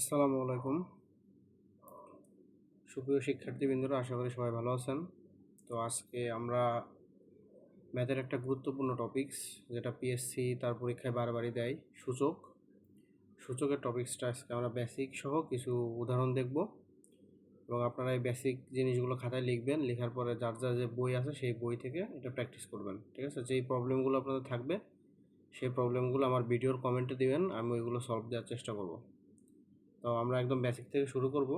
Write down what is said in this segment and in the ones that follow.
আসসালামু আলাইকুম। সুপ্রিয় শিক্ষার্থীবৃন্দরা, আশা করি সবাই ভালো আছেন। তো আজকে আমরা ম্যাথের একটা গুরুত্বপূর্ণ টপিকস যেটা পিএসসি তার পরীক্ষায় বারবারই দেয়, সূচক। সূচকের টপিক্সটা আজকে আমরা বেসিক সহ কিছু উদাহরণ দেখব এবং আপনারা এই বেসিক জিনিসগুলো খাতায় লিখবেন, লেখার পরে যার যার যে বই আছে সেই বই থেকে এটা প্র্যাকটিস করবেন, ঠিক আছে? যেই প্রবলেমগুলো আপনাদের থাকবে, সেই প্রবলেমগুলো আমার ভিডিওর কমেন্টে দিবেন, আমি ওইগুলো সলভ দেওয়ার চেষ্টা করব। তো আমরা একদম বেসিক থেকে শুরু করব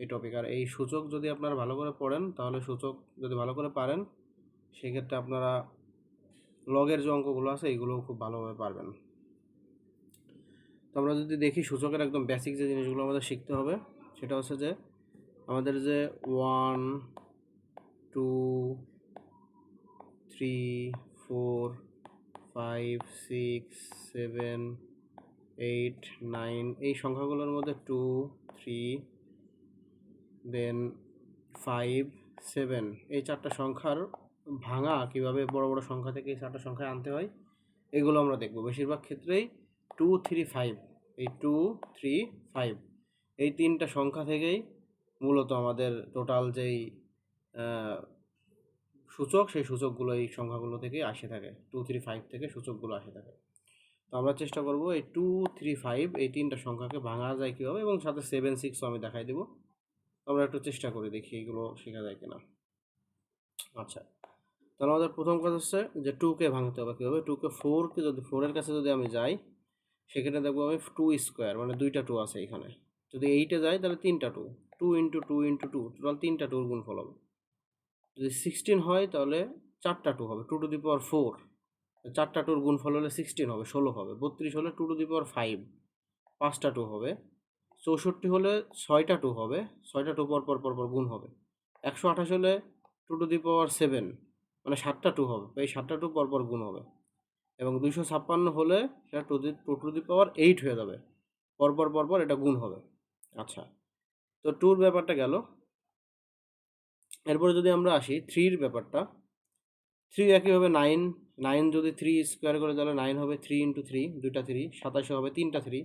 এই টপিক আর এই সূচক যদি আপনারা ভালো করে পড়েন, তাহলে সূচক যদি ভালো করে পারেন, সেক্ষেত্রে আপনারা লগের যে অঙ্কগুলো আছে এইগুলো খুব ভালোভাবে পারবেন। তো আমরা যদি দেখি সূচকের একদম বেসিক যে জিনিসগুলো আমাদের শিখতে হবে, সেটা হচ্ছে যে আমাদের যে one two three four five six seven eight nine এই সংখ্যাগুলোর মধ্যে two three then five seven এই চারটা সংখ্যার ভাঙা কীভাবে বড় বড় সংখ্যা থেকে এই চারটা সংখ্যায় আনতে হয়, এগুলো আমরা দেখব। বেশিরভাগ ক্ষেত্রেই টু থ্রি ফাইভ এই টু থ্রি ফাইভ এই তিনটা সংখ্যা থেকেই মূলত আমাদের টোটাল যেই সূচক সেই সূচকগুলো এই সংখ্যাগুলো থেকেই আসে থাকে। টু থ্রি ফাইভ থেকে সূচকগুলো আসে থাকে। আমরা চেষ্টা করব এই টু থ্রি ফাইভ এই তিনটা সংখ্যাকে ভাঙা যায় কীভাবে এবং সাথে সেভেন সিক্সও আমি দেখাই দেবো। আমরা একটু চেষ্টা করে দেখি এগুলো শেখা যায় কিনা। আচ্ছা তাহলে আমাদের প্রথম কাজ হচ্ছে যে টুকে ভাঙতে হবে কীভাবে? টুকে ফোরকে যদি ফোরের কাছে যদি আমি যাই সেখানে দেখব আমি টু স্কোয়ার মানে দুইটা টু আছে এখানে। যদি এইটে যাই, তাহলে তিনটা two two into two into two total তিনটা টুর গুণফল হবে। যদি সিক্সটিন হয়, তাহলে চারটা টু হবে। Two to the power four চারটা টুর গুণফল হলে সিক্সটিন হবে, ষোলো হবে, বত্রিশ হলে two to the power five পাঁচটা টু হবে, চৌষট্টি হলে ছয়টা টু হবে, ছয়টা টু পর পর পর পর গুণ হবে, একশো আঠাশ হলে two to the power seven মানে সাতটা টু হবে, এই সাতটা টু পর পর গুণ হবে, এবং দুইশো ছাপ্পান্ন হলে সেটা two the two to the power eight হয়ে যাবে পরপর পরপর এটা গুণ হবে আচ্ছা তো টুর ব্যাপারটা গেল, এরপরে যদি আমরা আসি থ্রির ব্যাপারটা থ্রি একইভাবে নাইন নাইন যদি থ্রি স্কোয়ার করে তাহলে নাইন হবে থ্রি ইন্টু থ্রি দুইটা থ্রি সাতাশে হবে তিনটা থ্রি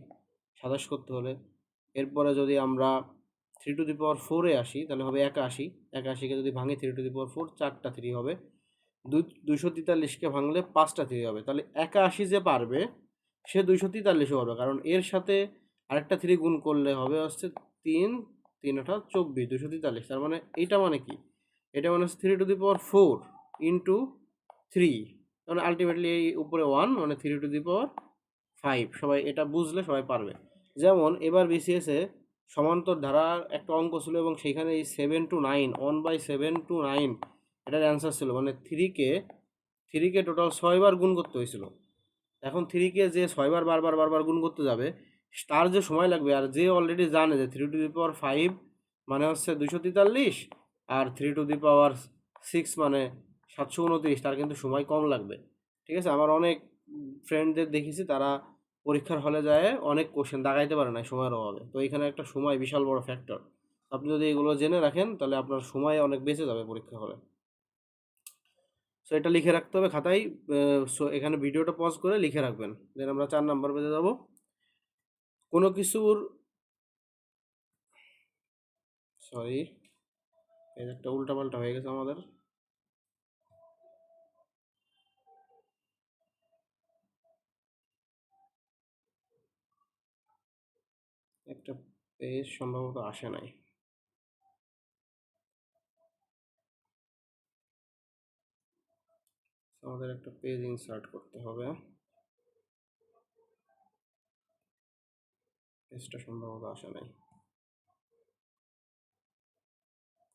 সাতাশ করতে হলে। এরপরে যদি আমরা থ্রি টু দি পাওয়ার ফোরে আসি, তাহলে হবে একাশি। একাশিকে যদি ভাঙি three to the power four চারটা থ্রি হবে। দুই, দুইশো তেতাল্লিশকে ভাঙলে পাঁচটা থ্রি হবে। তাহলে একাশি যে পারবে, সে দুইশো তেতাল্লিশও পারবে। কারণ এর সাথে আরেকটা থ্রি গুণ করলে হবে হচ্ছে তিন তিন আঠা চব্বিশ দুশো তেতাল্লিশ। তার মানে এইটা মানে কি? এটা মানে হচ্ছে three to the power four into three মানে আলটিমেটলি এই উপরে ওয়ান মানে three to the power five সবাই এটা বুঝলে সবাই পারবে। যেমন এবার বিসিএসে সমান্তর ধারার একটা অঙ্ক ছিল এবং সেইখানে এই seven two nine one by seven two nine এটার অ্যান্সার ছিল। মানে থ্রিকে থ্রিকে টোটাল ছয়বার গুণ করতে হয়েছিল। এখন থ্রিকে যে ছয়বার বারবার বারবার গুণ করতে যাবে, তার যে সময় লাগবে, আর যে অলরেডি জানে যে three to the power five মানে হচ্ছে দুশো তেতাল্লিশ, আর three to the power six মানে সাতশো উনত্রিশ তার কিন্তু সময় কম লাগবে। ঠিক আছে? আমার অনেক ফ্রেন্ডদের দেখেছি, তারা পরীক্ষার হলে যায়, অনেক কোশ্চেন দাগাইতে পারে না সময়ের অভাবে। তো এখানে একটা সময় বিশাল বড় ফ্যাক্টর আপনি যদি এগুলো জেনে রাখেন, তাহলে আপনার সময় অনেক বেঁচে যাবে পরীক্ষা হলে। সো এটা লিখে রাখতে হবে খাতায়। সো এখানে ভিডিওটা পজ করে লিখে রাখবেন। দেন আমরা চার নাম্বার পেজে যাব। কোনো কিছুর সরি একটা উল্টাপাল্টা হয়ে গেছে আমাদের। একটা পেজ সম্ভবত আসে নাই। আমাদের একটা পেজ ইনসার্ট করতে হবে। পেজটা সম্ভবত আসে নাই।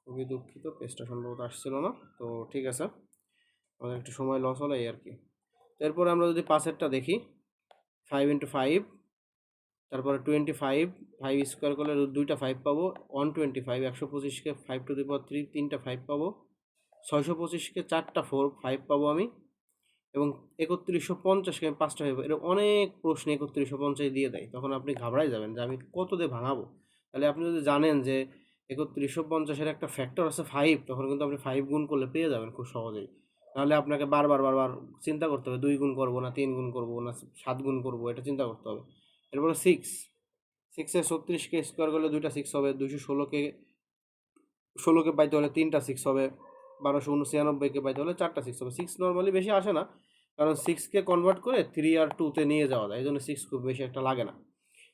খুবই দুঃখিত, পেজটা সম্ভবত আসছিল না। তো, ঠিক আছে। আমাদের একটু সময় লস হলো এই আর কি। এরপরে আমরা যদি পাঁচেরটা দেখি ফাইভ ইন্টু ফাইভ তারপরে টোয়েন্টি ফাইভ ফাইভ স্কোয়ার করলে দুইটা ফাইভ পাবো। ওয়ান টোয়েন্টি ফাইভ একশো পঁচিশকে five to the power three তিনটা ফাইভ পাবো। ছয়শো পঁচিশকে চারটা ফোর ফাইভ পাবো আমি। এবং একত্রিশশো পঞ্চাশকে আমি পাঁচটা ফাইভ এরকম অনেক প্রশ্ন একত্রিশশো পঞ্চাশ দিয়ে দেয়। তখন আপনি ঘাবড়াই যাবেন যে আমি কত দিয়ে ভাঙাবো। তাহলে আপনি যদি জানেন যে একত্রিশশো পঞ্চাশের একটা ফ্যাক্টর আছে ফাইভ তখন কিন্তু আপনি ফাইভ গুণ করলে পেয়ে যাবেন খুব সহজেই। নাহলে আপনাকে বারবার বারবার চিন্তা করতে হবে, দুই গুণ করব না, তিন গুণ করব না, সাত গুণ করব, এটা চিন্তা করতে হবে। এরপরে সিক্স সিক্সের ছত্রিশকে স্কোয়ার করলে দুইটা সিক্স হবে, দুইশো ষোলোকে ষোলোকে পাইতে হলে তিনটা সিক্স হবে, বারোশো উনছিয়ানব্বইকে পাইতে হলে চারটা সিক্স হবে। সিক্স নর্মালি বেশি আসে না, কারণ সিক্সকে কনভার্ট করে থ্রি আর টুতে নিয়ে যাওয়া যায় এই জন্য সিক্স খুব বেশি একটা লাগে না।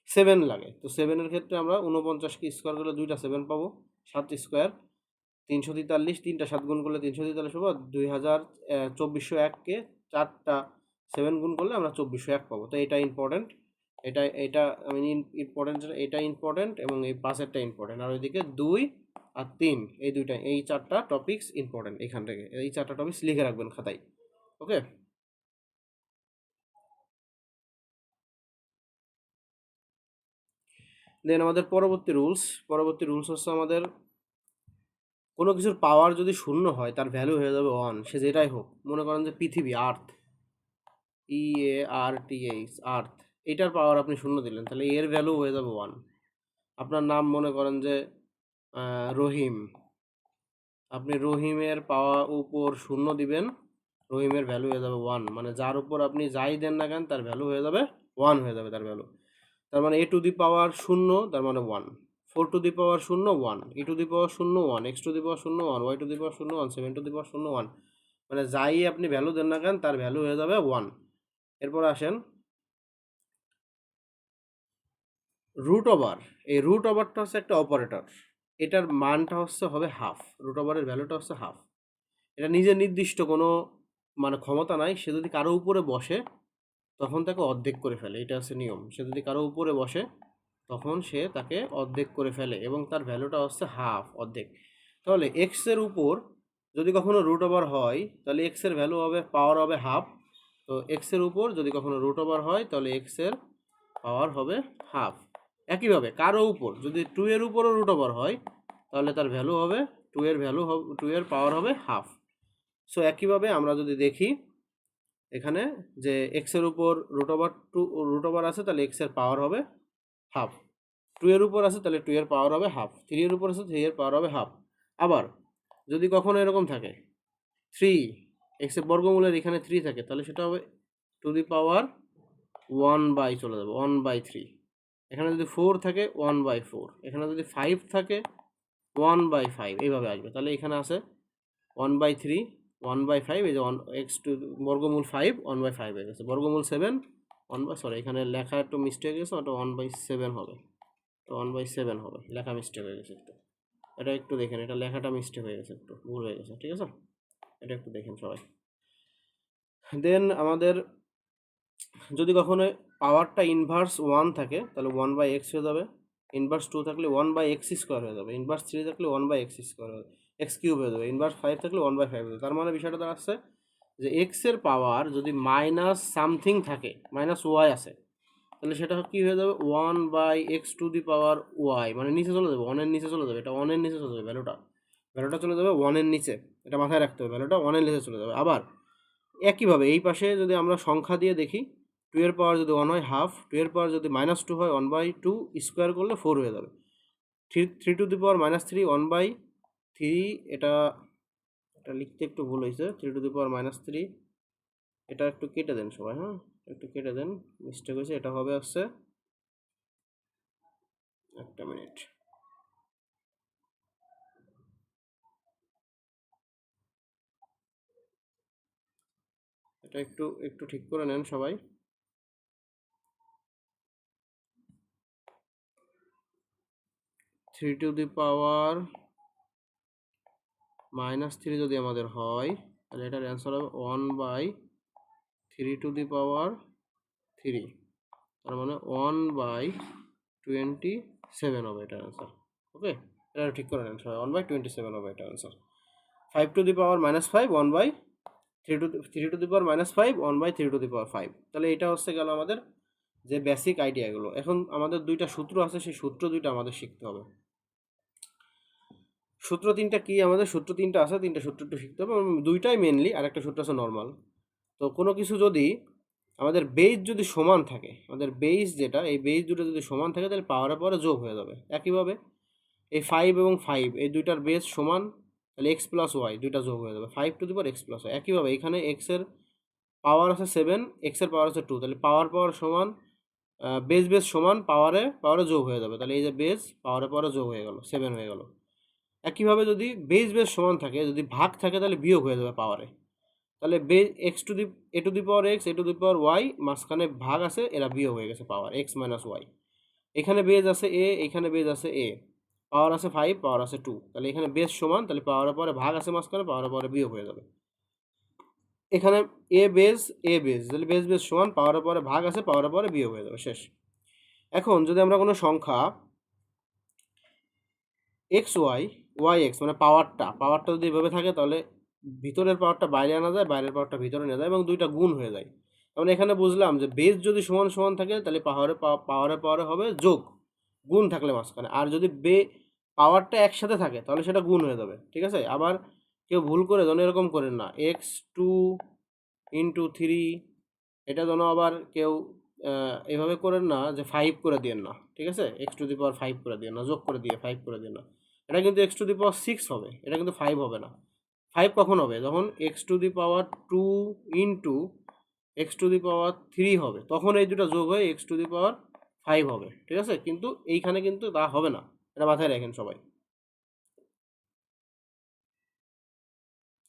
সেভেন লাগে, তো সেভেনের ক্ষেত্রে আমরা উনপঞ্চাশকে স্কোয়ার করলে দুইটা সেভেন পাবো, সাত স্কোয়ার তিনশো তেতাল্লিশ, তিনটা সাত গুণ করলে তিনশো তেতাল্লিশ পাবো, দুই হাজার চব্বিশশো এককে চারটা সেভেন গুণ করলে আমরা চব্বিশশো এক পাবো, তো এটা ইম্পর্টেন্ট এটা এটা আমি ইম্পর্টেন্ট এটা ইম্পর্টেন্ট এবং এই পাশেরটা ইম্পর্টেন্ট আর ওইদিকে দুই আর তিন, এই দুইটা, এই চারটা টপিকস ইম্পর্টেন্ট এখান থেকে। এই চারটা টপিকস লিখে রাখবেন খাতায় ওকে দেন আমাদের পরবর্তী রুলস পরবর্তী রুলস হচ্ছে আমাদের কোনো কিছুর পাওয়ার যদি শূন্য হয়, তার ভ্যালু হয়ে যাবে ওয়ান সে যেটাই হোক। মনে করেন যে পৃথিবী আর্থ ই এ আর টি এইচ আর্থ এটার পাওয়ার আপনি শূন্য দিলেন। তাহলে এর ভ্যালু হয়ে যাবে ওয়ান আপনার নাম মনে করেন যে রহিম। আপনি রহিমের পাওয়া উপর শূন্য দিবেন, রহিমের ভ্যালু হয়ে যাবে ওয়ান মানে যার উপর আপনি যাই দেন না কেন, তার ভ্যালু হয়ে যাবে ওয়ান হয়ে যাবে তার ভ্যালু তার মানে এ টু দি পাওয়ার শূন্য, তার মানে one four to the power শূন্য one E to the power শূন্য one X to the power শূন্য one Y to the power শূন্য one seven to the power শূন্য ওয়ান মানে যাই আপনি ভ্যালু দেন না কেন, তার ভ্যালু হয়ে যাবে ওয়ান এরপর আসেন রুট ওভার এই রুট ওভারটা হচ্ছে একটা অপারেটর এটার মানটা হচ্ছে হবে হাফ রুট ওভারের ভ্যালুটা হচ্ছে হাফ এটা নিজের নির্দিষ্ট কোনো মানে ক্ষমতা নাই, সে যদি কারও উপরে বসে, তখন তাকে অর্ধেক করে ফেলে, এটা হচ্ছে নিয়ম। সে যদি কারও উপরে বসে, তখন সে তাকে অর্ধেক করে ফেলে এবং তার ভ্যালুটা হচ্ছে হাফ অর্ধেক। তাহলে এক্সের উপর যদি কখনো রুট ওভার হয়, তাহলে এক্সের ভ্যালু হবে পাওয়ার হবে হাফ তো এক্সের উপর যদি কখনো রুট ওভার হয়, তাহলে এক্সের পাওয়ার হবে হাফ একইভাবে কারও উপর, যদি টু এর উপরও রুট ওভার হয়, তাহলে তার ভ্যালু হবে টু এর ভ্যালু টু এর পাওয়ার হবে হাফ সো একইভাবে আমরা যদি দেখি, এখানে যে এক্সের উপর root over two root over আছে, তাহলে এক্সের পাওয়ার হবে হাফ টু এর উপর আছে, তাহলে টু এর পাওয়ার হবে হাফ থ্রি এর উপর আছে থ্রি এর পাওয়ার হবে হাফ আবার, যদি কখনো এরকম থাকে থ্রি এক্সের বর্গমূলের এখানে থ্রি থাকে, তাহলে সেটা হবে to the power one by চলে যাবে ওয়ান বাই থ্রি এখানে যদি ফোর থাকে ওয়ান বাই ফোর এখানে যদি ফাইভ থাকে ওয়ান বাই ফাইভ এইভাবে আসবে। তাহলে এখানে আছে one by three one by five এই যে ওয়ান এক্স টু বর্গমূল ফাইভ ওয়ান বাই ফাইভ হয়ে গেছে। বর্গমূল সেভেন ওয়ান বাই সরি এখানে লেখা একটু মিস্টেক গেছে ওটা ওয়ান বাই সেভেন হবে। তো ওয়ান বাই সেভেন হবে, লেখা মিস্টেক হয়ে গেছে একটু। এটা একটু দেখেন, এটা লেখাটা মিস্টেক হয়ে গেছে একটু, ভুল হয়ে গেছে, ঠিক আছে? এটা একটু দেখেন সবাই। দেন আমাদের যদি কখনো পাওয়ারটা ইনভার্স ওয়ান থাকে, তাহলে ওয়ান বাই এক্স হয়ে যাবে। ইনভার্স টু থাকলে ওয়ান বাই এক্স স্কোয়ার হয়ে যাবে। ইনভার্স থ্রি থাকলে ওয়ান বাই এক্স স্কোয়ার হয়ে এক্স কিউব হয়ে যাবে। ইনভার্স ফাইভ থাকলে ওয়ান বাই ফাইভ হয়ে যাবে। তার মানে বিষয়টা দাঁড়াচ্ছে যে এক্সের পাওয়ার যদি মাইনাস সামথিং থাকে মাইনাস ওয়াই আছে, তাহলে সেটা কী হয়ে যাবে? One by X to the power Y মানে নিচে চলে যাবে ওয়ানের নিচে চলে যাবে। এটা ওয়ানের নিচে চলে যাবে ভ্যালুটা ভ্যালুটা চলে যাবে ওয়ানের নিচে। এটা মাথায় রাখতে হবে। ভ্যালুটা ওয়ানের নিচে চলে যাবে। আবার, একইভাবে এই পাশে যদি আমরা সংখ্যা দিয়ে দেখি টু পাওয়ার যদি ওয়ান হয় হাফ টু পাওয়ার যদি মাইনাস টু হয় ওয়ান বাই টু স্কোয়ার করলে ফোর হয়ে যাবে। Three three to the power minus three one by three এটা এটা লিখতে একটু ভুল হয়েছে। Three to the power minus three এটা একটু কেটে দেন সবাই হ্যাঁ? একটু কেটে দেন মিস্টেক হয়েছে, এটা হবে হচ্ছে একটা মিনিট এটা একটু একটু ঠিক করে নেন সবাই। Three to the power minus three যদি আমাদের হয়, তাহলে এটার অ্যান্সার হবে one by three to the power three তার মানে ওয়ান বাই টোয়েন্টি সেভেন হবে এটার অ্যান্সার ওকে এটা ঠিক করে নেন সবাই ওয়ান বাই টোয়েন্টি সেভেন হবে এটার answer five to the power minus five one by three to three to the power minus five one by three to the power five তাহলে এটা হচ্ছে গেল আমাদের যে বেসিক আইডিয়াগুলো এখন আমাদের দুইটা সূত্র আছে, সেই সূত্র দুইটা আমাদের শিখতে হবে। সূত্র তিনটা কি? আমাদের সূত্র তিনটা আছে, তিনটা সূত্র একটু শিখতে হবে। দুইটাই মেনলি আর একটা সূত্র আছে নর্মাল তো কোনো কিছু যদি আমাদের বেইজ যদি সমান থাকে, আমাদের বেইজ যেটা, এই বেইজ দুটো যদি সমান থাকে, তাহলে পাওয়ারে পাওয়ারে যোগ হয়ে যাবে। একইভাবে এই ফাইভ এবং ফাইভ এই দুইটার বেস সমান, তাহলে এক্স প্লাস ওয়াই দুইটা যোগ হয়ে যাবে। Five to the power X plus Y একইভাবে এখানে এক্সের পাওয়ার আছে সেভেন এক্সের পাওয়ার আছে টু তাহলে পাওয়ার পাওয়ার সমান বেস বেস সমান পাওয়ারে পাওয়ারে যোগ হয়ে যাবে। তাহলে এই যে বেস পাওয়ারে পাওয়ারে যোগ হয়ে গেল সেভেন হয়ে গেল। একইভাবে যদি বেস বেস সমান থাকে, যদি ভাগ থাকে তাহলে বিয়োগ হয়ে যাবে পাওয়ারে তাহলে বে X to the A to the power X A to the power Y মাঝখানে ভাগ আছে, এরা বিয়োগ হয়ে গেছে পাওয়ার এক্স মাইনাস ওয়াই এখানে বেজ আছে এ এখানে বেজ আছে এ পাওয়ার আছে ফাইভ পাওয়ার আছে টু তাহলে এখানে বেস সমান, তাহলে পাওয়ারের পরে ভাগ আছে মাঝখানে পাওয়ারের পরে বিয়োগ হয়ে যাবে। এখানে এ বেস এ বেস তাহলে বেস বেস সমান পাওয়ারের পরে ভাগ আছে পাওয়ারের পরে বিয়োগ হয়ে যাবে, শেষ। এখন যদি আমরা কোনো সংখ্যা এক্স ওয়াই ওয়াই এক্স মানে পাওয়ারটা পাওয়ারটা যদি এভাবে থাকে, তাহলে ভিতরের পাওয়ারটা বাইরে আনা যায়, বাইরের পাওয়ারটা ভিতরে নেওয়া যায় এবং দুইটা গুণ হয়ে যায়। তাহলে এখানে বুঝলাম যে বেস যদি সমান সমান থাকে, তাহলে পাওয়ারে পাওয়ারে পাওয়ারে হবে যোগ, গুণ থাকলে মাঝখানে। আর যদি বে পাওয়ারটা একসাথে থাকে, তাহলে সেটা গুণ হয়ে যাবে, ঠিক আছে? আবার কেউ ভুল করে যেন এরকম করেন না। এক্স টু ইন্টু থ্রি এটা যেন আবার কেউ এভাবে করেন না যে ফাইভ করে দিয়েন না, ঠিক আছে? X to the power five করে দিয়েন না, যোগ করে দিয়ে ফাইভ করে দিয়েন না। এটা কিন্তু X to the power six হবে। এটা কিন্তু ফাইভ হবে না। ফাইভ কখন হবে? যখন X to the power two into X to the power three হবে, তখন এই দুটো যোগ হয়ে X to the power five হবে, ঠিক আছে? কিন্তু এইখানে কিন্তু তা হবে না। এটা মাথায় রাখেন সবাই।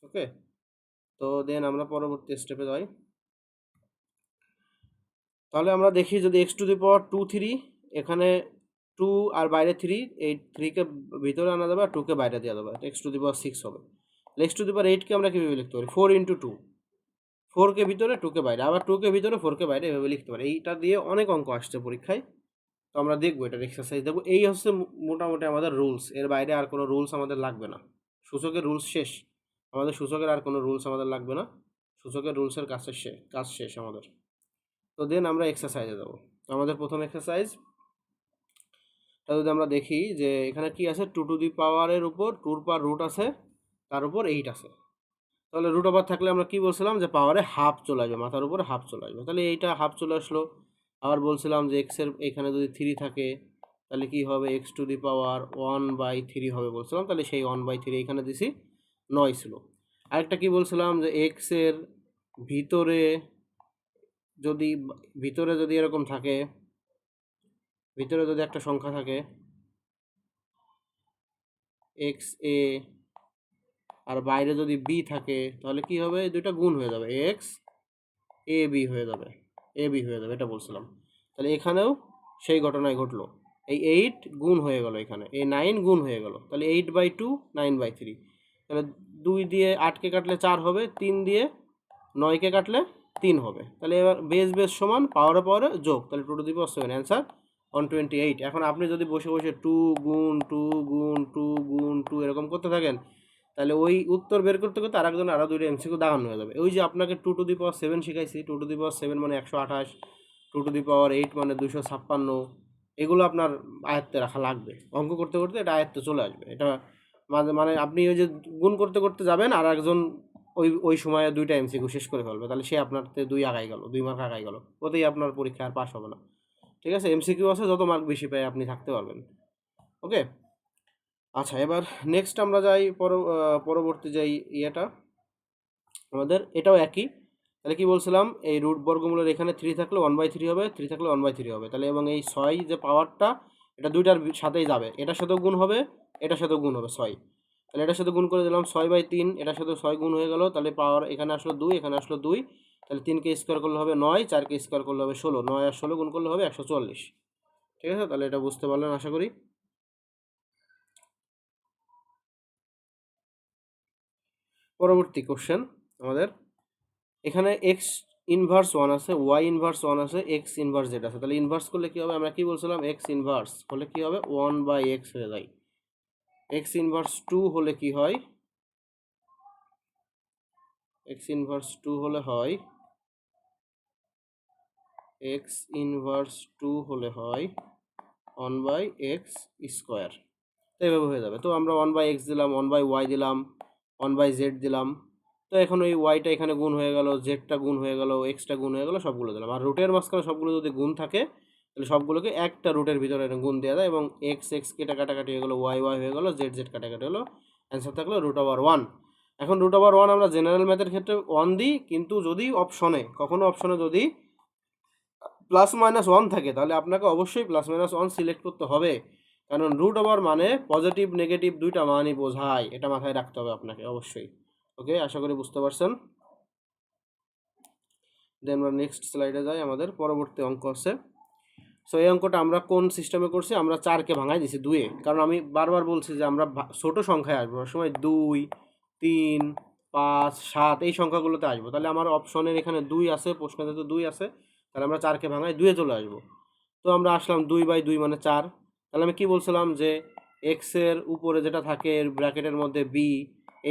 ওকে তো দেন আমরা পরবর্তী স্টেপে যাই। তাহলে আমরা দেখি যদি X to the power two three এখানে টু আর বাইরে থ্রি এই থ্রিকে ভিতরে আনা যাবে আর টুকে বাইরে দেওয়া যাবে X to the power six হবে। এক্স টু দি পাওয়ার এইটকে আমরা কীভাবে লিখতে পারি? ফোর ইন্টু টু ফোরকে ভিতরে টুকে বাইরে। আবার টুকে ভিতরে ফোরকে বাইরে এভাবে লিখতে পারি। এইটা দিয়ে অনেক অঙ্ক আসছে পরীক্ষায়। তো আমরা দেখব এটার এক্সারসাইজ দেখব। এই হচ্ছে মোটামুটি আমাদের রুলস এর বাইরে আর কোনো রুলস আমাদের লাগবে না। সূচকের রুলস শেষ। আমাদের সূচকের আর কোনো রুলস আমাদের লাগবে না। সূচকের রুলসের কাছে শেষ কাজ শেষ আমাদের। তো দেন আমরা এক্সারসাইজে তো আমাদের প্রথম এক্সারসাইজ যদি আমরা দেখি যে এখানে কি আছে? টু টু দি পাওয়ারের উপর টুর পার রুট আছে, তার উপর এইট আছে। তাহলে রুট ওভার থাকলে আমরা কি বলছিলাম? যে পাওয়ারে হাফ চলে আসবে, মাথার উপরে হাফ চলে আসবে। তাহলে এইটা হাফ চলে আসলো। আবার বলছিলাম যে এক্সের এখানে যদি থ্রি থাকে, তাহলে কি হবে? X to the power one by three হবে বলছিলাম। তাহলে সেই ওয়ান বাই থ্রি এখানে দিছি নয় ছিল। আরেকটা কি বলছিলাম? যে এক্সের ভিতরে যদি ভিতরে যদি এরকম থাকে ভিতরে যদি একটা সংখ্যা থাকে এক্স এ আর বাইরে যদি বি থাকে, তাহলে কি হবে? দুইটা গুণ হয়ে যাবে। এক্স এ বি হয়ে যাবে। এ বি হয়ে যাবে, এটা বলছিলাম। তাহলে এখানেও সেই ঘটনায় ঘটলো। এই এইট গুণ হয়ে গেল এখানে। এই নাইন গুণ হয়ে গেল। তাহলে eight by two nine by three তাহলে দুই দিয়ে আটকে কাটলে চার হবে, তিন দিয়ে নয়কে কাটলে তিন হবে। তাহলে এবার বেস বেস সমান পাওয়ারে পাওয়ারে যোগ। তাহলে two to the power seven answer one twenty eight এখন আপনি যদি বসে বসে টু গুণ টু গুণ টু গুণ টু এরকম করতে থাকেন, তাহলে ওই উত্তর বের করতে করতে আরেকজন আরও দুইটা এমসিকিউ দাগানো হয়ে যাবে। ওই যে আপনাকে two to the power seven শিখাইছি two to the power seven মানে একশো আঠাশ two to the power eight মানে দুশো ছাপ্পান্ন। এগুলো আপনার আয়ত্তে রাখা লাগবে। অঙ্ক করতে করতে এটা আয়ত্তে চলে আসবে। এটা মাঝে মানে আপনি ওই যে গুণ করতে করতে যাবেন আর একজন ওই ওই সময়ে দুইটা এমসিকিউ শেষ করে ফেলবে। তাহলে সে আপনার দুই আগাই গেল, দুই মার্ক আগাই গেল। ওতেই আপনার পরীক্ষা আর পাস হবে না। ঠিক আছে? এমসিকিউ আছে, যত মার্ক বেশি পায় আপনি থাকতে পারবেন। ওকে? আচ্ছা এবার নেক্সট আমরা যাই পরবর্তী যাই ইয়েটা, আমাদের, এটাও একই। তাহলে কি বলছিলাম? এই রুট বর্গমূলের এখানে থ্রি থাকলে ওয়ান বাই থ্রি হবে থ্রি থাকলে ওয়ান বাই থ্রি হবে। তাহলে এবং এই ছয় যে পাওয়ারটা এটা দুইটার সাথেই যাবে। এটার সাথেও গুণ হবে, এটার সাথেও গুণ হবে, ছয়। তাহলে এটার সাথে গুণ করে দিলাম, ছয় বাই তিন, এটার সাথে ছয় গুণ হয়ে গেল। তাহলে পাওয়ার এখানে আসলো দুই, এখানে আসলো দুই। তাহলে তিনকে স্কোয়ার করলে হবে নয়, চারকে স্কোয়ার করলে হবে ষোলো। নয় আর ষোলো গুণ করলে হবে একশো চল্লিশ। ঠিক আছে? তাহলে এটা বুঝতে পারলেন, আশা করি? পরবর্তী কোশ্চেন আমাদের। এখানে এক্স ইনভার্স ওয়ান আছে ওয়াই ইনভার্স ওয়ান আছে এক্স ইনভার্স জেড আছে। তাহলে ইনভার্স করলে কী হবে? আমরা কি বলছিলাম? এক্স ইনভার্স হলে কী হবে? ওয়ান বাই এক্স হয়ে যায়। এক্স ইনভার্স টু হলে কি হয়? এক্স ইনভার্স টু হলে হয়। এক্স ইনভার্স টু হলে হয় ওয়ান বাই এক্স স্কোয়ার তো এইভাবে হয়ে যাবে। তো আমরা ওয়ান বাই এক্স দিলাম ওয়ান বাই ওয়াই দিলাম ওয়ান বাই জেড দিলাম। তো এখন ওই ওয়াইটা এখানে গুণ হয়ে গেল জেডটা গুণ হয়ে গেল এক্সটা গুণ হয়ে গেল, সবগুলো দিলাম। আর রুটের মাঝখানে সবগুলো যদি গুণ থাকে, তাহলে সবগুলোকে একটা রুটের ভিতরে গুণ দেওয়া যায় এবং এক্স এক্স কেটে কাটাকাটি হয়ে গেলো ওয়াই ওয়াই হয়ে গেলো জেড জেড কাটাকাটি হলো। অ্যান্সার থাকল রুট ওভার ওয়ান এখন রুট ওভার ওয়ান আমরা জেনারেল ম্যাথের ক্ষেত্রে ওয়ান দিই, কিন্তু যদি অপশনে কখনো অপশনে যদি প্লাস মাইনাস ওয়ান থাকে, তাহলে আপনাকে অবশ্যই প্লাস মাইনাস ওয়ান সিলেক্ট করতে হবে। কারণ রুট ওভার মানে পজিটিভ নেগেটিভ দুইটা মানই বোঝায়, এটা মাথায় রাখতে হবে আপনাকে অবশ্যই। ওকে আশা করি বুঝতে পারছেন? দেন আমরা নেক্সট স্লাইডে যাই, আমাদের পরবর্তী অঙ্ক আছে। সো এই অঙ্কটা আমরা কোন সিস্টেমে করছি? আমরা চারকে ভাঙাই দিছি দুয়ে কারণ আমি বারবার বলছি যে আমরা ছোট সংখ্যায় আসব। সময় দুই তিন, পাঁচ, সাত, এই সংখ্যাগুলোতে আসব। তাহলে আমার অপশনের এখানে দুই আছে প্রশ্নতে তো দুই আছে, তাহলে আমরা চারকে ভাঙাই দুয়ে চলে আসব। তো আমরা আসলাম দুই বাই দুই মানে চার। তাহলে আমি কি বলছিলাম যে এক্সের উপরে যেটা থাকে ব্র্যাকেটের মধ্যে বি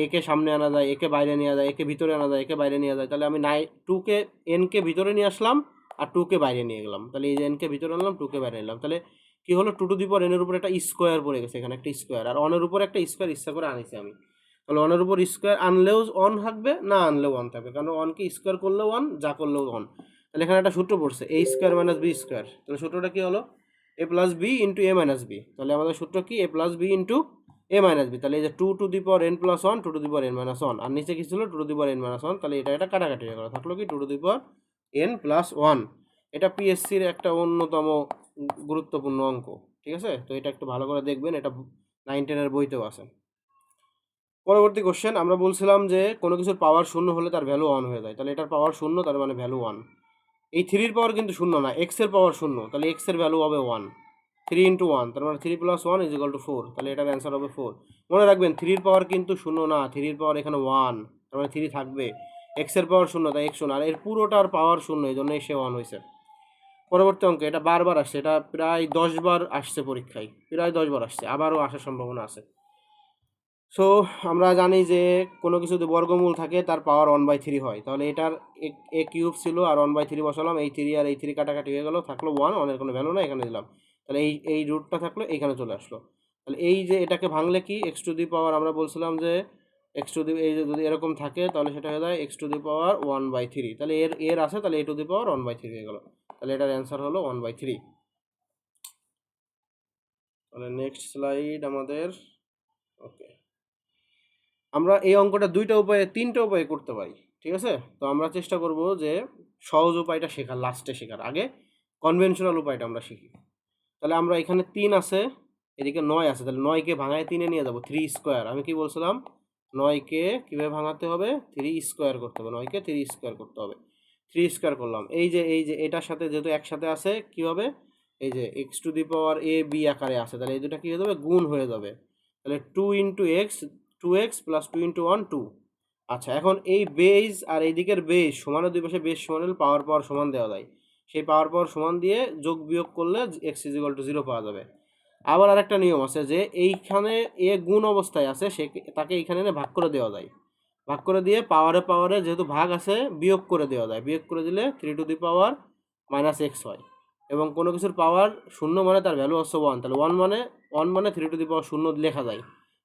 একে সামনে আনা যায় একে বাইরে নেওয়া যায় একে ভিতরে আনা যায় একে বাইরে নেওয়া যায়। তাহলে আমি নাই টুকে এনকে ভিতরে নিয়ে আসলাম আর টুকে বাইরে নিয়ে গেলাম। তাহলে এই যে এনকে ভিতরে আনলাম টুকে বাইরে নিলাম তাহলে কি হলো? টু টু দি পর এনের উপর একটা স্কোয়ার পড়ে গেছে এখানে, একটা স্কোয়ার আর অনের উপর একটা স্কোয়ার ইচ্ছা করে আনিছি আমি। তাহলে অনের উপর স্কোয়ার আনলেও অন থাকবে, না আনলেও অন থাকবে। কারণ অনকে স্কোয়ার করলেও অন যা করলেও অন তাহলে এখানে একটা সূত্র পড়ছে A square minus B square তাহলে সূত্রটা কী হলো? A plus B into A minus B তাহলে আমাদের সূত্র কি? A plus B into A minus B তাহলে এই যে two to the power N plus one two to the power N minus one আর নিচে কি ছিল? Two to the power N minus one তাহলে এটা এটা কাটাকাটি হয়ে গেল। থাকল কি? Two to the power N plus one এটা পিএসসির একটা অন্যতম গুরুত্বপূর্ণ অঙ্ক। ঠিক আছে? তো এটা একটু ভালো করে দেখবেন। এটা নাইন টেনের বইতেও আছে। পরবর্তী কোশ্চেন আমরা বলছিলাম যে কোনো কিছুর পাওয়ার শূন্য হলে তার ভ্যালু ওয়ান হয়ে যায়। তাহলে এটার পাওয়ার শূন্য, তার মানে ভ্যালু ওয়ান এই থ্রির পাওয়ার কিন্তু শূন্য না এক্সের পাওয়ার শূন্য, তাহলে এক্সের ভ্যালু হবে ওয়ান থ্রি ইন্টু ওয়ান তার মানে three plus one is equal to four তাহলে এটার অ্যান্সার হবে ফোর মনে রাখবেন থ্রির পাওয়ার কিন্তু শূন্য না থ্রির পাওয়ার এখানে ওয়ান তার মানে থ্রি থাকবে। এক্সের পাওয়ার শূন্য, তাই এক্স শূন্য, আর এর পুরোটার পাওয়ার শূন্য এই জন্য সে ওয়ান হয়েছে। পরবর্তী অঙ্কে, এটা বারবার আসছে, এটা প্রায় দশ বার আসছে পরীক্ষায়, প্রায় দশ বার আসছে, আবারও আসার সম্ভাবনা আছে। সো আমরা জানি যে কোনো কিছু যদি বর্গমূল থাকে, তার পাওয়ার ওয়ান বাই থ্রি হয়। তাহলে এটার এ কিউব ছিল আর ওয়ান বাই থ্রি বসালাম। এই থ্রি আর এই থ্রি কাটাকাটি হয়ে গেলো, থাকল ওয়ান ওয়ানের কোনো ভ্যালু না এখানে দিলাম। তাহলে এই এই রুটটা থাকল, এইখানে চলে আসলো। তাহলে এই যে এটাকে ভাঙলে কি? এক্স টু দি পাওয়ার আমরা বলছিলাম যে এক্স টু দি এই যদি এরকম থাকে, তাহলে সেটা হয়ে যায় X to the power one by three তাহলে এর এর আছে, তাহলে A to the power one by three হয়ে গেলো। তাহলে এটার অ্যান্সার হলো ওয়ান বাই থ্রি তাহলে নেক্সট স্লাইড আমাদের ওকে আমরা এই অঙ্কটা দুইটা উপায়ে, তিনটা উপায়ে করতে পারি, ঠিক আছে? তো আমরা চেষ্টা করব যে সহজ উপায়টা শেখার লাস্টে শেখার। আগে কনভেনশনাল উপায়টা আমরা শিখি। তাহলে আমরা এখানে তিন আছে, এদিকে নয় আছে। তাহলে নয়কে ভাঙায় তিনে নিয়ে যাব থ্রি স্কোয়ার আমি কি বলছিলাম? নয়কে কীভাবে ভাঙাতে হবে? থ্রি স্কোয়ার করতে হবে। নয়কে থ্রি স্কোয়ার করতে হবে। থ্রি স্কোয়ার করলাম। এই যে এই যে, এটার সাথে যেহেতু একসাথে আছে কী হবে এই যে X to the power A B আকারে আছে। তাহলে এই দুটা কী হয়ে যাবে? গুণ হয়ে যাবে। তাহলে two into X two X plus two into one two আচ্ছা এখন এই বেজ আর এই দিকের বেজ সমানের দুই পাশে বেজ সমান হলে পাওয়ার পাওয়ার সমান দেওয়া যায়। সেই পাওয়ার পাওয়ার সমান দিয়ে যোগ বিয়োগ করলে X is equal to zero পাওয়া যাবে। আবার আরেকটা নিয়ম আছে যে এইখানে এ গুণ অবস্থায় আছে, সে তাকে এইখানে এনে ভাগ করে দেওয়া যায়। ভাগ করে দিয়ে পাওয়ারে পাওয়ারে যেহেতু ভাগ আছে, বিয়োগ করে দেওয়া যায়। বিয়োগ করে দিলে three to the power minus X হয় এবং কোনো কিছুর পাওয়ার শূন্য মানে তার ভ্যালু হচ্ছে ওয়ান তাহলে ওয়ান মানে ওয়ান মানে থ্রি টু দি পাওয়ার শূন্য লেখা যায়।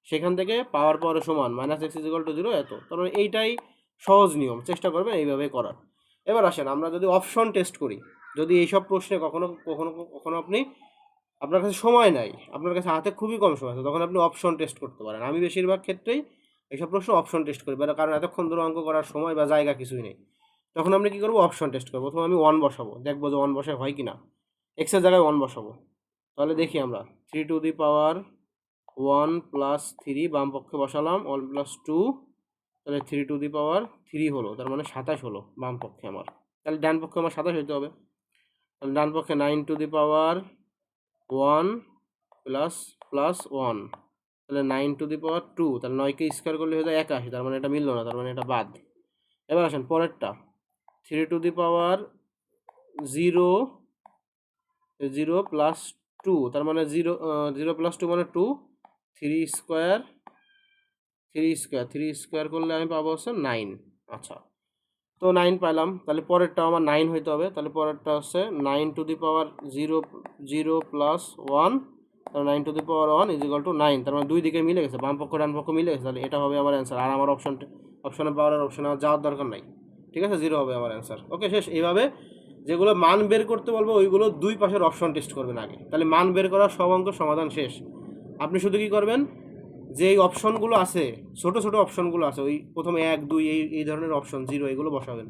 সেখান থেকে পাওয়ার পাওয়ারের সমান minus X is equal to zero এত। তার মানে এইটাই সহজ নিয়ম, চেষ্টা করবেন এইভাবে করার। এবার আসেন, আমরা যদি অপশন টেস্ট করি, যদি এইসব প্রশ্নে কখনো কখনো কখনো আপনি, আপনার কাছে সময় নাই, আপনার কাছে হাতে খুবই কম সময় আছে, তখন আপনি অপশন টেস্ট করতে পারেন। আমি বেশিরভাগ ক্ষেত্রেই এইসব প্রশ্ন অপশন টেস্ট করি বা কারণ এতক্ষণ ধরে অঙ্ক করার সময় বা জায়গা কিছুই নেই। তখন আমি কী করব? অপশন টেস্ট করব। প্রথমে আমি ওয়ান বসাবো, দেখব যে ওয়ান বসায় হয় কি না এক্সের জায়গায় ওয়ান বসাবো। তাহলে দেখি আমরা three to the power one plus three বাম পক্ষে বসালাম, ওয়ান প্লাস টু, তাহলে three to the power three হলো, তার মানে সাতাশ হলো বাম পক্ষে আমার। তাহলে ডান পক্ষে আমার সাতাশ হইতে হবে। তাহলে ডান পক্ষে nine to the power one plus plus one, তাহলে nine to the power two, তাহলে নয়কে স্কোয়ার করলে হয়ে যায় একাশি, তার মানে এটা মিললো না, তার মানে এটা বাদ। এবার আসেন পরেরটা, three to the power zero zero plus two, তার মানে জিরো জিরো প্লাস টু মানে two three square three square three square করলে আমি পাবো হচ্ছে নাইন আচ্ছা। তো নাইন পাইলাম। তাহলে পরেরটা আমার নাইন হইতে হবে। তাহলে পরেরটা হচ্ছে nine to the power zero zero plus one তাহলে nine to the power one is equal to nine তার মানে দুই দিকে মিলে গেছে। বাম পক্ষ, ডান পক্ষ মিলে গেছে। তাহলে এটা হবে আমার অ্যান্সার আর আমার অপশন অপশনে পাওয়ার অপশনে যাওয়ার দরকার নাই। ঠিক আছে? জিরো হবে আমার অ্যান্সার ওকে শেষ। এইভাবে যেগুলো মান বের করতে বলব, ওইগুলো দুই পাশের অপশন টেস্ট করবেন আগে। তাহলে মান বের করার সব অঙ্ক সমাধান শেষ। আপনি শুধু কী করবেন? যে এই অপশনগুলো আছে, ছোট ছোট অপশনগুলো আছে, ওই প্রথমে এক, দুই, এই এই ধরনের অপশন, জিরো, এগুলো বসাবেন।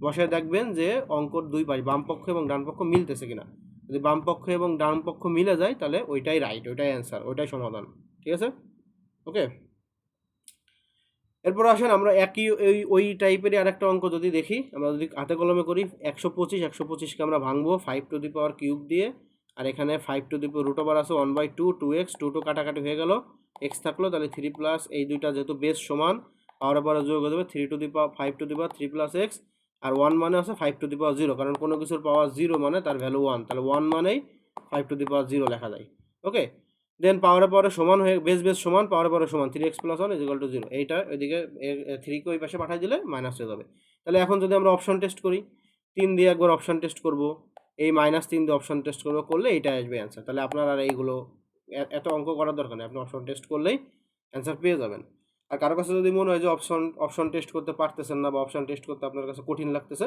বসায় দেখবেন যে অঙ্কর দুই পাশ, বাম পক্ষ এবং ডান পক্ষ মিলতেছে কিনা। যদি বাম পক্ষ এবং ডান পক্ষ মিলে যায়, তাহলে ওইটাই রাইট ওইটাই অ্যান্সার ওইটাই সমাধান। ঠিক আছে? ওকে এরপর আসেন আমরা একই ওই ওই টাইপেরই আরেকটা অঙ্ক যদি দেখি, আমরা যদি হাতে কলমে করি, একশো পঁচিশ, একশো পঁচিশকে আমরা ভাঙবো five to the power cube দিয়ে আর এখানে five to the root over আছে one by two two X two two কাটাকাটি হয়ে গেল। এক্স থাকল, তাহলে থ্রি প্লাস এই দুইটা যেহেতু বেস সমান পাওয়ার পাওয়ার যোগ হয়ে যাবে three to the five to the power three plus X R one মানে আছে five to the power zero কারণ কোনো কিছুর পাওয়ার জিরো মানে তার ভ্যালু ওয়ান তাহলে ওয়ান মানেই five to the power zero লেখা যায়। ওকে দেন পাওয়ারে পাওয়ারে সমান হয়ে বেস বেস সমান পাওয়ারে পাওয়ারে সমান three X plus one is equal to zero এইটা ওইদিকে থ্রিকে ওই পাশে পাঠিয়ে দিলে মাইনাস হয়ে যাবে। তাহলে এখন যদি আমরা অপশন টেস্ট করি, তিন দিয়ে একবার অপশন টেস্ট করব এই মাইনাস তিন দিয়ে অপশন টেস্ট করব করলে এইটা আসবে অ্যান্সার তাহলে আপনার আর এইগুলো এত অঙ্ক করার দরকার নেই। আপনি অপশন টেস্ট করলেই অ্যান্সার পেয়ে যাবেন। আর কারও কাছে যদি মনে হয় যে অপশন অপশন টেস্ট করতে পারতেছেন না বা অপশন টেস্ট করতে আপনার কাছে কঠিন লাগতেছে,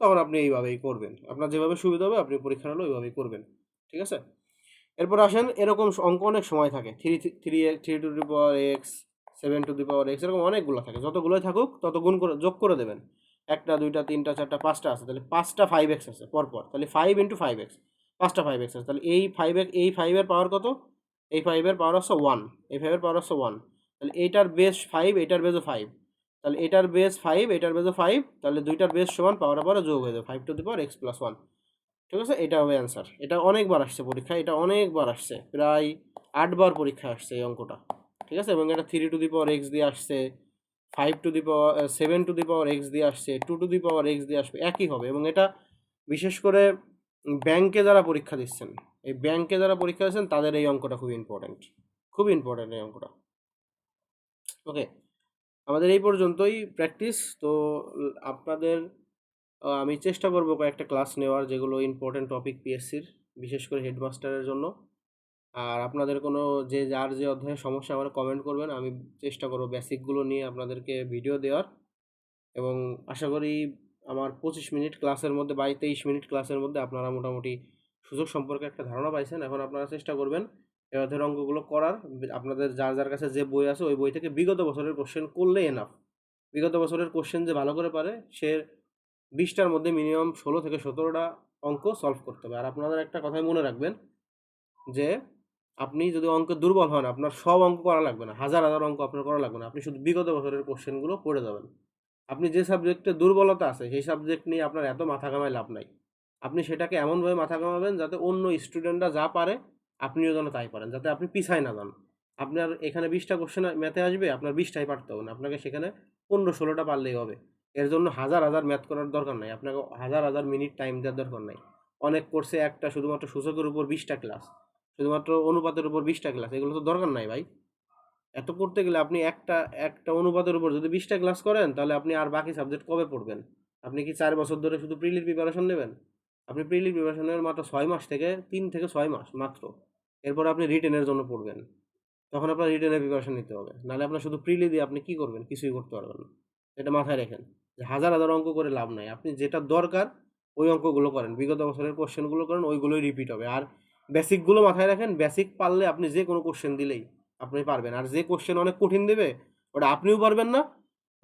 তখন আপনি এইভাবেই করবেন। আপনার যেভাবে সুবিধা হবে, আপনি পরীক্ষার হলো ওইভাবেই করবেন। ঠিক আছে? এরপর আসেন, এরকম অঙ্ক অনেক সময় থাকে। Three three three to the power X seven to the power X এরকম অনেকগুলো থাকে। যতগুলোই থাকুক, তত গুণ করে, যোগ করে দেবেন। একটা, দুইটা, তিনটা, চারটা, পাঁচটা আছে, তাহলে পাঁচটা ফাইভ এক্স আছে পরপর, তাহলে ফাইভ ইন্টু ফাইভ এক্স পাঁচটা ফাইভ এক্স আছে, তাহলে এই ফাইভ এই ফাইভের পাওয়ার কত? এই ফাইভের পাওয়ার হচ্ছে ওয়ান এই ফাইভের পাওয়ার হচ্ছে ওয়ান তাহলে এইটার বেস ফাইভ এটার বেসও ফাইভ তাহলে এটার বেস ফাইভ এটার বেসও ফাইভ তাহলে দুইটার বেস সমান পাওয়ার পাওয়ার যোগ হয়ে যাবে five to the power X plus one ঠিক আছে? এটা হবে অ্যান্সার এটা অনেকবার আসছে পরীক্ষা এটা অনেকবার আসছে, প্রায় আটবার পরীক্ষা আসছে এই অঙ্কটা, ঠিক আছে? এবং এটা three to the power X দিয়ে আসছে five to the power seven to the power X দিয়ে আসছে two to the power X দিয়ে আসবে, একই হবে এবং এটা বিশেষ করে ব্যাংকে যারা পরীক্ষা দিচ্ছেন, এই ব্যাংকে যারা পরীক্ষা দিচ্ছেন, তাদের এই অঙ্কটা খুব ইম্পর্ট্যান্ট খুব ইম্পর্ট্যান্ট এই অঙ্কটা। ওকে আমাদের এই পর্যন্তই প্র্যাকটিস তো আপনাদের আমি চেষ্টা করব কয়েকটা ক্লাস নেওয়ার যেগুলো ইম্পর্টেন্ট টপিক পিএসসির বিশেষ করে হেডমাস্টারের জন্য। আর আপনাদের কোনো যে যার যে অধ্যায়ের সমস্যা আমার কমেন্ট করবেন। আমি চেষ্টা করব বেসিকগুলো নিয়ে আপনাদেরকে ভিডিও দেওয়ার। এবং আশা করি আমার পঁচিশ মিনিট ক্লাসের মধ্যে বাই তেইশ মিনিট ক্লাসের মধ্যে আপনারা মোটামুটি সুযোগ সম্পর্কে একটা ধারণা পাইছেন। এখন আপনারা চেষ্টা করবেন এই অধ্যায়ের অঙ্কগুলো করার। আপনাদের যার যার কাছে যে বই আছে, ওই বই থেকে বিগত বছরের কোশ্চেন করলে এনাফ বিগত বছরের কোশ্চেন যে ভালো করে পারে, সে বিশটার মধ্যে মিনিমাম ষোলো থেকে সতেরোটা অঙ্ক সলভ করতে হবে। আর আপনাদের একটা কথাই মনে রাখবেন যে আপনি যদি অঙ্কে দুর্বল হন, আপনার সব অঙ্ক করা লাগবে না, হাজার হাজার অঙ্ক আপনার করা লাগবে না, আপনি শুধু বিগত বছরের কোশ্চেনগুলো পড়ে যাবেন। আপনি যে সাবজেক্টে দুর্বলতা আছে, সেই সাবজেক্ট নিয়ে আপনার এত মাথা কামায় লাভ নাই। আপনি সেটাকে এমনভাবে মাথা কামাবেন যাতে অন্য স্টুডেন্টরা যা পারে, আপনিও যেন তাই পারেন, যাতে আপনি পিছায় না যান। আপনার এখানে বিশটা কোশ্চেন ম্যাথে আসবে, আপনার বিশটাই পারতে হবে না, আপনাকে সেখানে পনেরো ষোলোটা পারলেই হবে। এর জন্য হাজার হাজার ম্যাথ করার দরকার নাই, আপনাকে হাজার হাজার মিনিট টাইম দেওয়ার দরকার নাই। অনেক কোর্সে একটা শুধুমাত্র সূচকের উপর বিশটা ক্লাস শুধুমাত্র অনুপাতের উপর বিশটা ক্লাস এগুলো তো দরকার নাই ভাই। এত করতে গেলে আপনি একটা একটা অনুপাতের উপর যদি বিশটা ক্লাস করেন, তাহলে আপনি আর বাকি সাবজেক্ট কবে পড়বেন? আপনি কি চার বছর ধরে শুধু প্রিলির প্রিপারেশন নেবেন? আপনি প্রিলির প্রিপারেশন নেবেন মাত্র ছয় মাস থেকে তিন থেকে ছয় মাস মাত্র। এরপর আপনি রিটেনের জন্য পড়বেন। তখন আপনার রিটেনের প্রিপারেশন নিতে হবে। নাহলে আপনার শুধু প্রিলি দিয়ে আপনি কী করবেন? কিছুই করতে পারবেন না। এটা মাথায় রেখেন যে হাজার হাজার অঙ্ক করে লাভ নাই। আপনি যেটা দরকার, ওই অঙ্কগুলো করেন। বিগত বছরের কোশ্চেনগুলো করেন, ওইগুলোই রিপিট হবে। আর বেসিকগুলো মাথায় রাখেন বেসিক পারলে আপনি যে কোনো কোশ্চেন দিলেই আপনি পারবেন। আর যে কোশ্চেন অনেক কঠিন দেবে, ওটা আপনিও পারবেন না,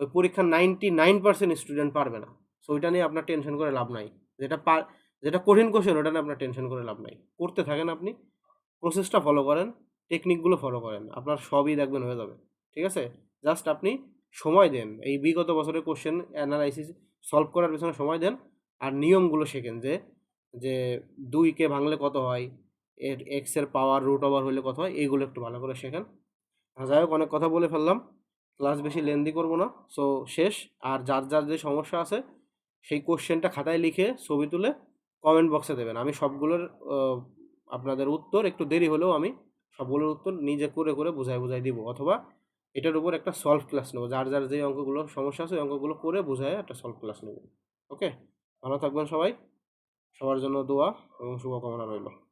ওই পরীক্ষার নাইনটি নাইন পার্সেন্ট স্টুডেন্ট পারবে না। সো ওইটা নিয়ে আপনার টেনশন করে লাভ নাই। যেটা পার যেটা কঠিন কোশ্চেন ওটা নিয়ে আপনার টেনশন করে লাভ নাই। করতে থাকেন আপনি প্রসেসটা ফলো করেন টেকনিকগুলো ফলো করেন, আপনার সবই দেখবেন হয়ে যাবে। ঠিক আছে? জাস্ট আপনি সময় দেন, এই বিগত বছরের কোশ্চেন অ্যানালাইসিস সলভ করার পেছনে সময় দেন, আর নিয়মগুলো শেখেন যে যে দুইকে ভাঙলে কত হয় এর এক্সের পাওয়ার রুট ওভার হলে কত হয়? এইগুলো একটু ভালো করে শেখেন। যাই হোক অনেক কথা বলে ফেললাম। ক্লাস বেশি লেন্দি করব না। সো শেষ। আর যার যার যে সমস্যা আছে, সেই কোশ্চেনটা খাতায় লিখে ছবি তুলে কমেন্ট বক্সে দেবেন। আমি সবগুলোর আপনাদের উত্তর একটু দেরি হলেও আমি সবগুলোর উত্তর নিজে করে করে বুঝাই বুঝাই দিব। অথবা এটার উপর একটা সলভ ক্লাস নেব। যার যার যে অঙ্কগুলো সমস্যা আছে, ওই অঙ্কগুলো করে বুঝায় একটা সলভ ক্লাস নেব। ওকে ভালো থাকবেন সবাই। সবার জন্য দোয়া এবং শুভকামনা রইল।